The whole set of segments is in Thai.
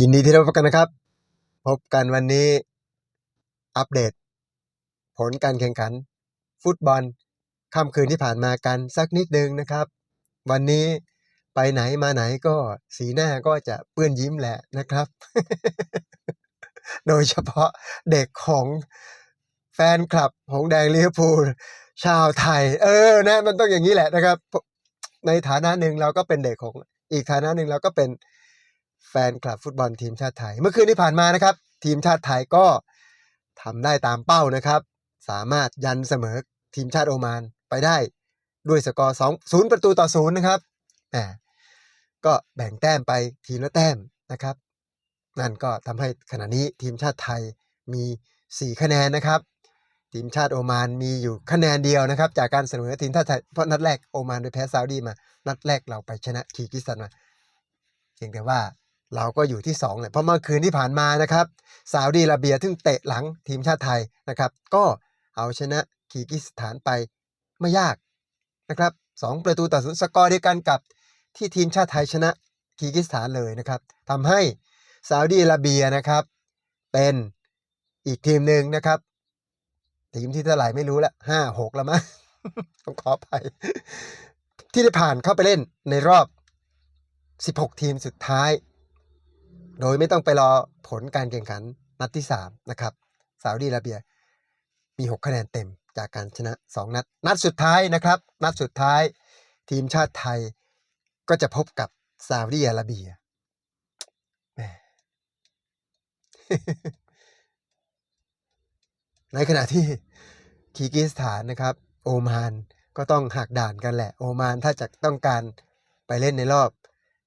ยินดีที่ได้พบกันนะครับ พบกันวันนี้อัปเดต ผลการแข่งขัน ฟุตบอลค่ำคืนที่ผ่านมากันสักนิดนึงนะครับ วันนี้ไปไหนมาไหนก็สีหน้าก็จะเปื้อนยิ้มแหละนะครับ โดยเฉพาะเด็กของแฟนคลับหงแดงลิเวอร์พูลชาวไทย เออนะมันต้องอย่างนี้แหละนะครับ ในฐานะหนึ่งเราก็เป็นเด็กของอีกฐานะหนึ่งเราก็เป็น แฟนคลับฟุตบอลทีมชาติไทย เมื่อคืนที่ผ่านมานะครับ ทีมชาติไทยก็ทำได้ตามเป้านะครับ สามารถยันเสมอทีมชาติโอมานไปได้ด้วยสกอร์2 0 ประตูต่อ 0 นะครับแหมก็แบ่งแต้มไปทีมละแต้มนะครับ นั่นก็ทำให้ขณะนี้ทีมชาติไทยมี 4 คะแนนนะครับ ทีมชาติโอมานมีอยู่คะแนนเดียวนะครับ จากการเสมอทีมชาติไทยเพราะนัดแรกโอมานไปแพ้ซาอุดีมา นัดแรกเราไปชนะคีร์กิสถานมาเพียงแต่ว่า เราก็อยู่ที่2เลยเพราะเมื่อคืนที่ผ่านมานะครับซาอุดีอาระเบียซึ่งเตะหลังทีมชาติไทยนะครับ ก็เอาชนะคีกิสถานไปไม่ยากนะครับสองประตูต่อศูนย์สกอร์เดียวกันกับที่ทีมชาติไทยชนะคีกิสถานเลยนะครับทำให้ซาอุดีอาระเบียนะครับ เป็นอีกทีมหนึ่งนะครับ ทีมที่เท่าไหร่ไม่รู้ละห้าหกแล้วมั้งต้องขอไป ที่ได้ผ่านเข้าไปเล่นในรอบ 16 ทีมสุดท้าย โดยไม่ต้องไปรอผลการแข่งขันนัดที่ 3 นะครับซาอุดีอาระเบียมี 6 คะแนนเต็มจากการชนะ 2 นัด นัดสุดท้ายนะครับ นัดสุดท้ายทีมชาติไทยก็จะพบกับซาอุดีอาระเบียในขณะที่คีร์กิสถานนะครับ โอมานก็ต้องหักด่านกันแหละ โอมานถ้าจะต้องการไปเล่นในรอบ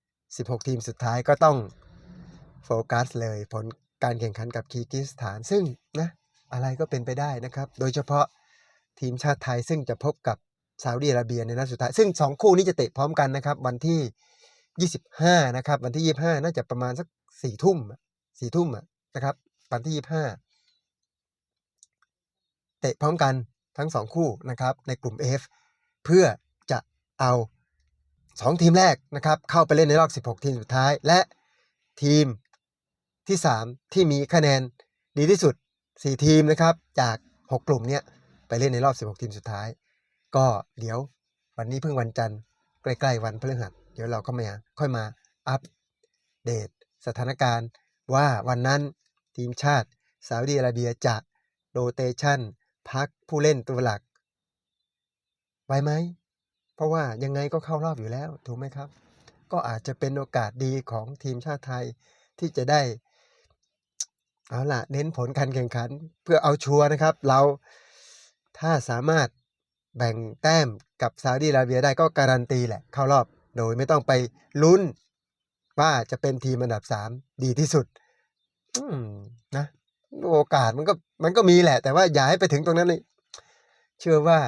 16 ทีมสุดท้ายก็ต้อง โฟกัสเลยผลการแข่งขันกับคีร์กิสถาน ซึ่งนะอะไรก็เป็นไปได้นะครับ โดยเฉพาะทีมชาติไทยซึ่งจะพบกับซาอุดิอาระเบียในนัดสุดท้าย ซึ่ง 2 คู่นี้จะเตะพร้อมกันนะครับ วันที่ 25 นะครับ วันที่ 25 น่าจะประมาณสัก4ทุ่ม4ทุ่มนะครับ วันที่ 25 เตะพร้อมกันทั้ง 2 คู่นะครับ ในกลุ่ม F เพื่อจะเอา 2 ทีมแรกนะครับ เข้าไปเล่นในรอบ 16 ทีมสุดท้าย และทีม ที่ 3 ที่มีคะแนนดีที่สุด 4 ทีมนะครับ จาก 6 กลุ่มเนี้ยไปเล่นในรอบ 16 ทีมสุดท้าย ก็เดี๋ยววันนี้เพิ่งวันจันทร์ใกล้ๆวันพฤหัสเดี๋ยวเราก็มาค่อยมาอัปเดตสถานการณ์ว่าวันนั้นทีมชาติซาอุดีอาระเบียจะโรเตชันพักผู้เล่นตัวหลักไว้ไหม เพราะว่ายังไงก็เข้ารอบอยู่แล้ว ถูกไหมครับ ก็อาจจะเป็นโอกาสดีของทีมชาติไทยที่จะได้ เอาล่ะเน้นผลการแข่งขันเพื่อเอาชัวร์นะครับ เราถ้าสามารถแบ่งแต้มกับซาอุดีอาระเบียได้ก็การันตีแหละเข้ารอบโดยไม่ต้องไปลุ้น ว่าจะเป็นทีมอันดับสามดีที่สุดนะโอกาสมันก็มันก็มีแหละ แต่ว่าอย่าให้ไปถึงตรงนั้นเลยเชื่อว่า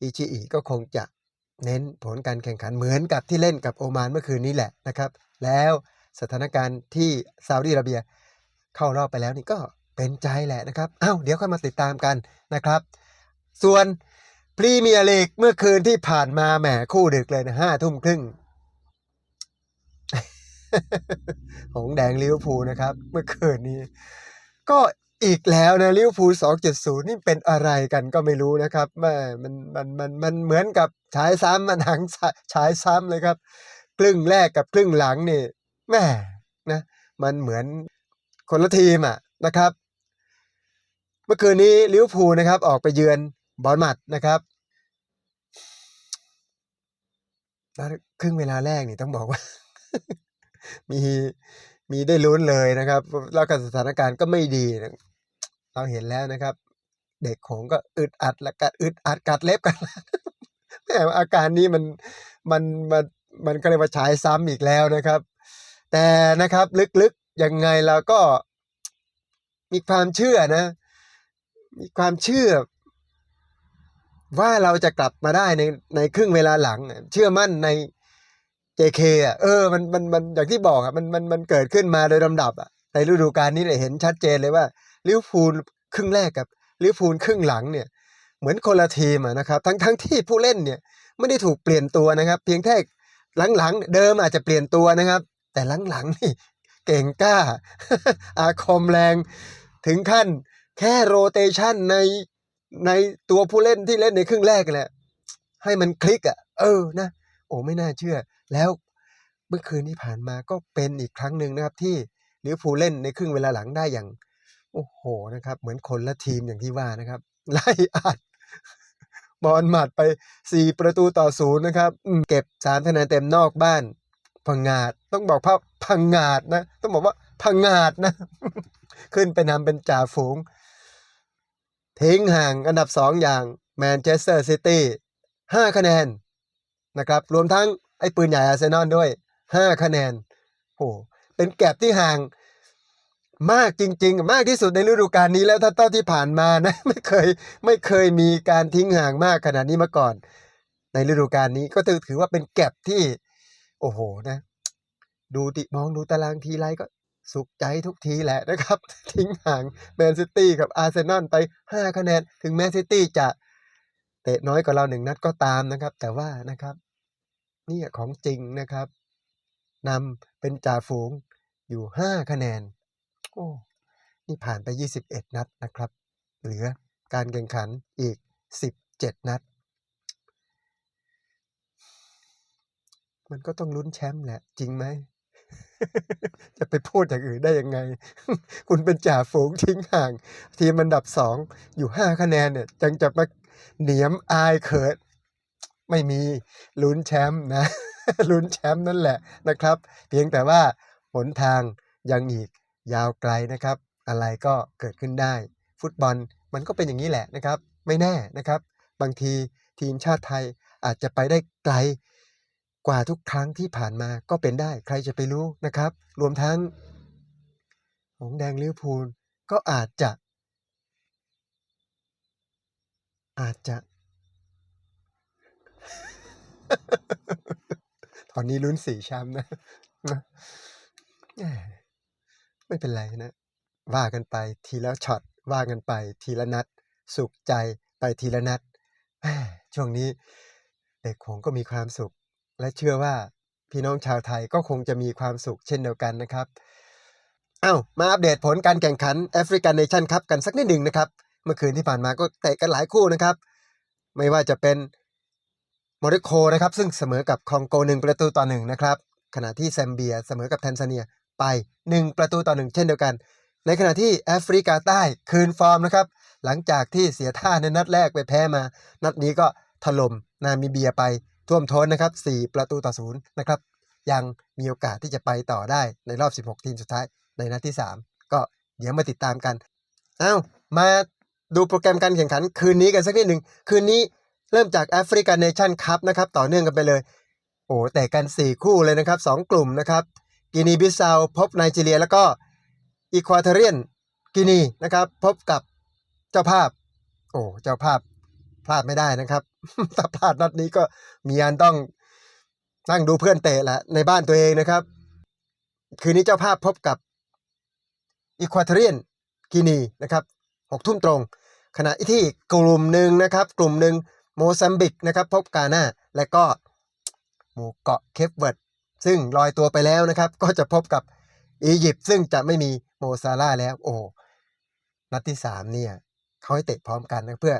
อิชิอิก็คงจะเน้นผลการแข่งขันเหมือนกับที่เล่นกับโอมานเมื่อคืนนี้แหละนะครับ แล้วสถานการณ์ที่ซาอุดิอาระเบีย เข้ารอบไปแล้วนี่ก็เป็นใจแหละนะครับอ้าวเดี๋ยวค่อยมาติดตามกันนะครับ ส่วนพรีเมียร์ลีกเมื่อคืนที่ผ่านมาแหมคู่ดึกเลยนะห้าทุ่มครึ่งหงแดงลิเวอร์พูลนะครับ เมื่อคืนนี้ ก็อีกแล้วนะลิเวอร์พูล2.0 นี่เป็นอะไรกันก็ไม่รู้นะครับแม่มันมันมันมันเหมือนกับฉายซ้ำมันหนังฉายซ้ำเลยครับ ครึ่งแรกกับครึ่งหลังนี่แม่นะ มันเหมือน คนละทีมอะนะครับ เมื่อคืนนี้ลิเวอร์พูลนะครับ ออกไปเยือนบอลมัดนะครับแล้วครึ่งเวลาแรกนี่ต้องบอกว่า มีมีได้ลุ้นเลยนะครับ แล้วก็สถานการณ์ก็ไม่ดี เราเห็นแล้วนะครับ เด็กของก็อึดอัดและกัดอึดอัดกัดเล็บกันแหมอาการนี้มันมันมันมันก็เลยมาฉายซ้ำอีกแล้วนะครับ แต่นะครับลึก ยังไงเราก็มีความเชื่อนะ มีความเชื่อ ว่าเราจะกลับมาได้ในในครึ่งเวลาหลัง เชื่อมั่นใน JK อะเออมันมันมันอย่างที่บอกอะมันมันมันเกิดขึ้นมาโดยลำดับอะในฤดูกาลนี้เลยเห็นชัดเจนเลยว่าลิเวอร์พูลครึ่งแรกกับลิเวอร์พูลครึ่งหลังเนี่ย เหมือนคนละทีมะนะครับ ทั้งทั้งที่ผู้เล่นเนี่ยไม่ได้ถูกเปลี่ยนตัวนะครับ เพียงแค่หลังๆ เดิมอาจจะเปลี่ยนตัวนะครับ แต่หลังๆนี่ เก่งกล้า อาคมแรง ถึงขั้นแค่โรเตชันในในตัวผู้เล่นที่เล่นในครึ่งแรกแหละให้มันคลิกอะ เออนะ โอ้ไม่น่าเชื่อ แล้วเมื่อคืนที่ผ่านมาก็เป็นอีกครั้งหนึ่งนะครับที่ลิเวอร์พูลเล่นในครึ่งเวลาหลังได้อย่าง โอ้โหนะครับ เหมือนคนละทีมอย่างที่ว่านะครับ ไล่อัดบอลหมัดไป 4 ประตูต่อศูนย์นะครับเก็บ3คะแนนเต็มนอกบ้าน พังงาด ต้องบอกว่าพังงาดนะ ต้องบอกว่าพังงาดนะ ขึ้นไปนำเป็นจ่าฝูง ทิ้งห่างอันดับ2องอย่างแมนเชสเตอร์ซิตี้5คะแนนนะครับ รวมทั้งไอ้ปืนใหญ่อาร์เซนอลด้วย5คะแนนโอ้เป็นแก็บที่ห่างมากจริง ๆ มากที่สุดในฤดูกาลนี้แล้วถ้าเท่าที่ผ่านมานะไม่เคยไม่เคยมีการทิ้งห่างมากขนาดนี้มาก่อน ในฤดูกาลนี้ก็ถือถือว่าเป็นแก็บที่ โอ้โหนะดูติมองดูตารางทีไรก็สุขใจทุกทีแหละนะครับ ทิ้งห่างแมนซิตี้กับอาร์เซนอลไป 5 คะแนน ถึงแมนซิตี้จะเตะน้อยกว่าเราหนึ่งนัดก็ตามนะครับ แต่ว่านะครับนี่ของจริงนะครับนำเป็นจ่าฝูงอยู่ 5 คะแนน โอ้นี่ผ่านไป 21 นัดนะครับ เหลือการแข่งขันอีก 17 นัด มันก็ต้องลุ้นแชมป์แหละ จริงไหม จะไปพูดอย่างอื่นได้ยังไง คุณเป็นจ่าฝูงทิ้งห่าง ทีมอันดับสองอยู่5คะแนนเนี่ยจังจะมาเหนียมอายเขิด ไม่มีลุ้นแชมป์นะลุ้นแชมป์นั่นแหละนะครับ เพียงแต่ว่าหนทางยังอีกยาวไกลนะครับ อะไรก็เกิดขึ้นได้ ฟุตบอลมันก็เป็นอย่างนี้แหละนะครับ ไม่แน่นะครับ บางทีทีมชาติไทยอาจจะไปได้ไกล กว่าทุกครั้งที่ผ่านมาก็เป็นได้ใครจะไปรู้นะครับ รวมทั้ง หงแดงลิวอร์พูลก็อาจจะ อาจจะ ตอนนี้ลุ้นสี่แชมป์นะไม่เป็นไรนะ ว่ากันไปทีละช็อตว่ากันไปทีละนัด สุขใจไปทีละนัดช่วงนี้ เด็กผมก็มีความสุข และเชื่อว่าพี่น้องชาวไทยก็คงจะมีความสุขเช่นเดียวกันนะครับเอ้ามาอัปเดตผลการแข่งขันแอฟริกันเนชั่นคัพกันสักนิดหนึ่งนะครับ เมื่อคืนที่ผ่านมาก็เตะกันหลายคู่นะครับ ไม่ว่าจะเป็นโมร็อกโกนะครับ ซึ่งเสมอกับคองโกหนึ่งประตูต่อหนึ่งนะครับ ขณะที่แซมเบียเสมอกับแทนซาเนียไป 1 ประตูต่อหนึ่งเช่นเดียวกัน ในขณะที่แอฟริกาใต้คืนฟอร์มนะครับ หลังจากที่เสียท่าในนัดแรกไปแพ้มา นัดนี้ก็ถล่ม นามิเบียไปท่วมท้นนะครับ 4 ประตูต่อศูนย์นะครับ ยังมีโอกาสที่จะไปต่อได้ในรอบ 16 ทีมสุดท้ายในนัดที่ 3 ก็เดี๋ยวมาติดตามกัน เอ้า มาดูโปรแกรมการแข่งขันคืนนี้กันสักนิดหนึ่ง คืนนี้เริ่มจากแอฟริกันเนชั่นคัพนะครับ ต่อเนื่องกันไปเลย โอ้แต่กัน 4 คู่เลยนะครับ 2 กลุ่มนะครับ กินีบิซาวพบไนจีเรีย แล้วก็อีควาเทเรียนกินีนะครับ พบกับเจ้าภาพ โอ้เจ้าภาพ พลาดไม่ได้นะครับ ถ้าพลาดนัดนี้ก็มีอันต้องนั่งดูเพื่อนเตะแหละในบ้านตัวเองนะครับ คืนนี้เจ้าภาพพบกับอีควาเทเรียนกินีนะครับหกทุ่มตรง ขณะที่กลุ่มหนึ่งนะครับ กลุ่มหนึ่งโมซัมบิกนะครับ พบกาหน้าและก็หมู่เกาะเคปเวิร์ดซึ่งลอยตัวไปแล้วนะครับ ก็จะพบกับอียิปต์ซึ่งจะไม่มีโมซาร่าแล้ว โอ้นัดที่สามเนี่ยเขาให้เตะพร้อมกันนะเพื่อ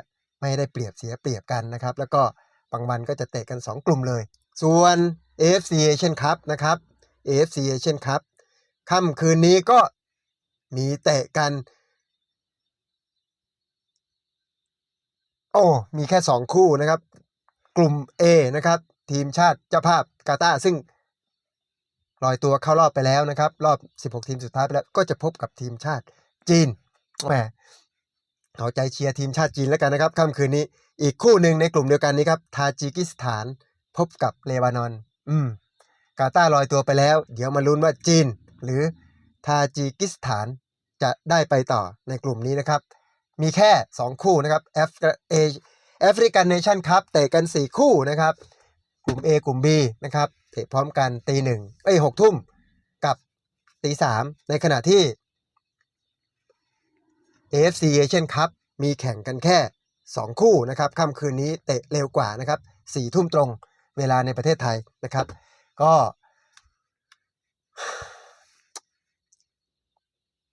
ไม่ได้เปรียบเสียเปรียบกันนะครับ แล้วก็บางวันก็จะเตะกัน 2 กลุ่มเลย ส่วน AFC Asian Cup นะครับ AFC Asian Cup ค่ำคืนนี้ก็มีเตะกัน โอ้ มีแค่ 2 คู่นะครับ กลุ่ม A นะครับ ทีมชาติเจ้าภาพกาตาร์ซึ่งลอยตัวเข้ารอบไปแล้วนะครับ รอบ 16 ทีมสุดท้ายไปแล้ว ก็จะพบกับทีมชาติจีนแหม เอาใจเชียร์ทีมชาติจีนแล้วกันนะครับค่ำคืนนี้อีกคู่หนึ่งในกลุ่มเดียวกันนี้ครับทาจิกิสถานพบกับเลบานอน อืม กาตาร์ลอยตัวไปแล้ว เดี๋ยวมาลุ้นว่าจีน หรือทาจิกิสถานจะได้ไปต่อในกลุ่มนี้นะครับ มีแค่ 2 คู่นะครับแอฟเอแอฟริกันเนชั่นคัพเตะกัน 4 คู่นะครับ กลุ่ม A กลุ่ม B นะครับเตะพร้อมกันตีหนึ่งเอ้ยหกทุ่มกับตีสามในขณะที่ AFC Asian Cup มีแข่งกันแค่ 2 คู่นะครับค่ำคืนนี้เตะเร็วกว่านะครับ4ทุ่มตรงเวลาในประเทศไทยนะครับ ก็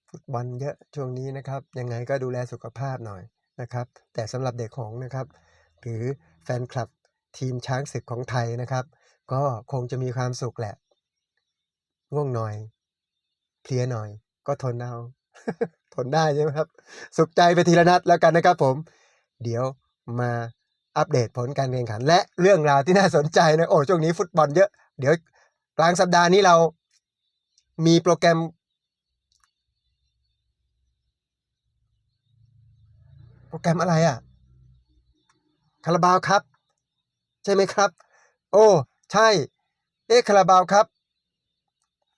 ฟุตบอลเยอะช่วงนี้นะครับ ยังไงก็ดูแลสุขภาพหน่อยนะครับ แต่สำหรับเด็กหงนะครับ หรือแฟนคลับทีมช้างศึกของไทยนะครับ ก็คงจะมีความสุขแหละ ง่วงหน่อย เพลียหน่อย ก็ทนเอา ทนได้ใช่ไหมครับ สุขใจไปทีละนัดแล้วกันนะครับผม เดี๋ยวมาอัปเดตผลการแข่งขัน และเรื่องราวที่น่าสนใจนะโอ้ช่วงนี้ฟุตบอลเยอะ เดี๋ยวกลางสัปดาห์นี้เรามีโปรแกรม โปรแกรมอะไรอะคาราบาวครับ ใช่ไหมครับ โอ้ใช่ เอ๊ะคาราบาวครับ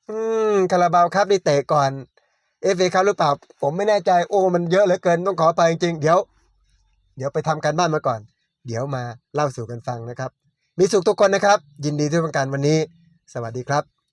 อืมคาราบาวครับนี่เตะก่อน เอฟเอครับหรือเปล่า ผมไม่แน่ใจโอ้มันเยอะเหลือเกินต้องขอไปจริงๆเดี๋ยว เดี๋ยวไปทำการบ้านมาก่อน เดี๋ยวมาเล่าสู่กันฟังนะครับ มีสุขทุกคนนะครับ ยินดีที่ทำการวันนี้ สวัสดีครับ